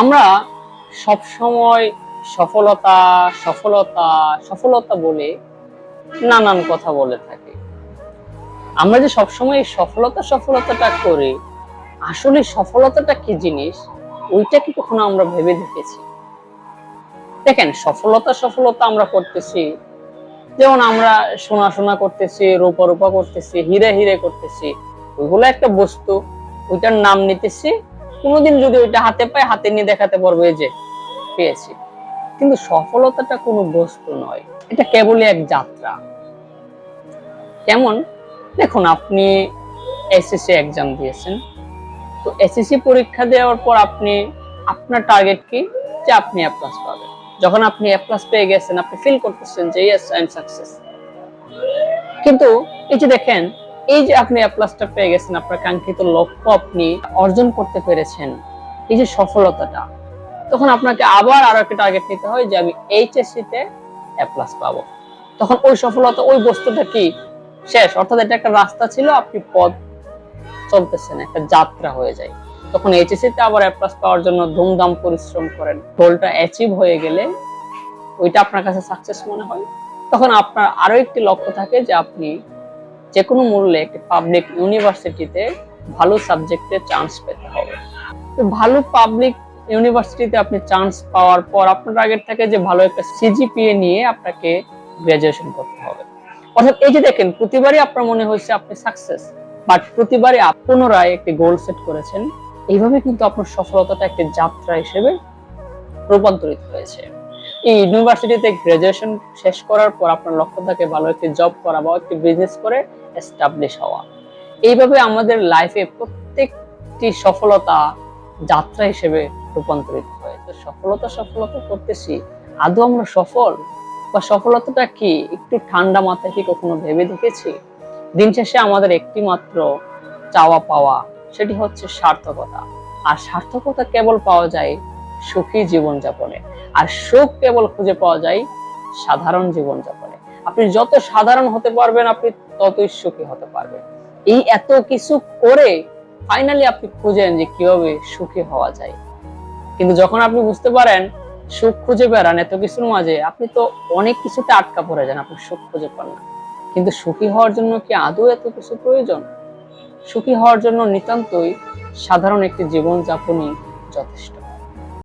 আমরা সব সময় সফলতা সফলতা সফলতা বলে নানান কথা বলে থাকি। আমরা যে সবসময় এই সফলতা, সফলতাটা করি, আসলে সফলতাটা কি জিনিস, ওইটা কি কখনো আমরা ভেবে দেখেছি? দেখেন, সফলতা সফলতা আমরা করতেছি, যেমন আমরা সোনা সোনা করতেছি, রূপা রূপা করতেছি, হিরে হিরে করতেছি, ওইগুলো একটা বস্তু, ওইটার নাম নিতেছি কোনোদিন যদি ওইটা হাতে পাই হাতে নিয়ে দেখাতে পারব এই যে পেয়েছি। কিন্তু সফলতাটা কোনো বস্তু নয়, এটা কেবলই এক যাত্রা। কেমন? দেখুন, আপনি এসএসসি এক্সাম দিয়েছেন। তো এসএসসি পরীক্ষা দেওয়ার পর আপনি, আপনার টার্গেট কি? যে আপনি এ প্লাস পাবেন। যখন আপনি এ প্লাস পেয়ে গেছেন, আপনি ফিল করতেছেন যে ইয়েস আই এম সাকসেস কিন্তু এই যে দেখেন এই যে আপনি এ প্লাসটা পেয়ে গেছেন, আপনার কাঙ্ক্ষিত লক্ষ্য আপনি অর্জন করতে পেরেছেন, এই যে সফলতাটা, তখন আপনাকে আবার আরও একটা টার্গেট নিতে হয় যে আমি এইচএসসি তে এ প্লাস পাবো। তখন ওই সফলতা, ওই বস্তুটা কি? শেষ। অর্থাৎ এটা একটা রাস্তা ছিল, আপনি পথ চলতেছেন, একটা যাত্রা হয়ে যায়। তখন এইচএসসি তে আবার এ প্লাস পাওয়ার জন্য ধুমধাম পরিশ্রম করেন। গোলটা অ্যাচিভ হয়ে গেলে ওইটা আপনার কাছে সাকসেস মনে হয়। তখন আপনার আরও একটি লক্ষ্য থাকে যে আপনি যে কোনো মূল্যে একটি পাবলিক ইউনিভার্সিটিতে ভালো সাবজেক্টে চান্স পেতে হবে। তো ভালো পাবলিক ইউনিভার্সিটিতে আপনি চান্স পাওয়ার পর আপনার টার্গেট থাকে যে ভালো একটা সিজিপিএ নিয়ে আপনাকে গ্রাজুয়েশন করতে হবে। অর্থাৎ এই যে দেখেন, প্রতিবারই আপনার মনে হয়েছে আপনি সাকসেস বাট প্রতিবারই পুনরায় একটি গোল সেট করেছেন। এইভাবে কিন্তু আপনার সফলতাটা একটি যাত্রা হিসেবে রূপান্তরিত হয়েছে। এই ইউনিভার্সিটিতে গ্রাজুয়েশন শেষ করার পর আপনার লক্ষ্য থাকে ভালো একটি জব করা বা একটি বিজনেস করে এস্টাবলিশ হওয়া। এইভাবে আমাদের লাইফে প্রত্যেকটি সফলতা যাত্রা হিসেবে রূপান্তরিত হয়। তো সফলতা সফলতা করতেছি, আদৌ আমরা সফল? বা সফলতাটা কি? একটু ঠান্ডা মাথায় কি কখনো ভেবে দেখেছি? দিন শেষে আমাদের একটি মাত্র চাওয়া পাওয়া, সেটি হচ্ছে সার্থকতা। আর সার্থকতা কেবল পাওয়া যায় সুখী জীবনযাপনে। আর সুখ কেবল খুঁজে পাওয়া যায় সাধারণ জীবনযাপনে। আপনি যত সাধারণ হতে পারবেন, আপনি ততই সুখী হতে পারবে। এই এত কিছু করে ফাইনালি আপনি খুঁজেন যে কীভাবে সুখী হওয়া যায়। কিন্তু যখন আপনি বুঝতে পারেন সুখ খুঁজে বেড়ান এত কিছুর মাঝে, আপনি তো অনেক কিছুতে আটকা পড়ে যান, আপনি সুখ খুঁজে পান না। কিন্তু সুখী হওয়ার জন্য কি আদৌ এত কিছু প্রয়োজন? সুখী হওয়ার জন্য নিতান্তই সাধারণ একটি জীবন যাপনই যথেষ্ট।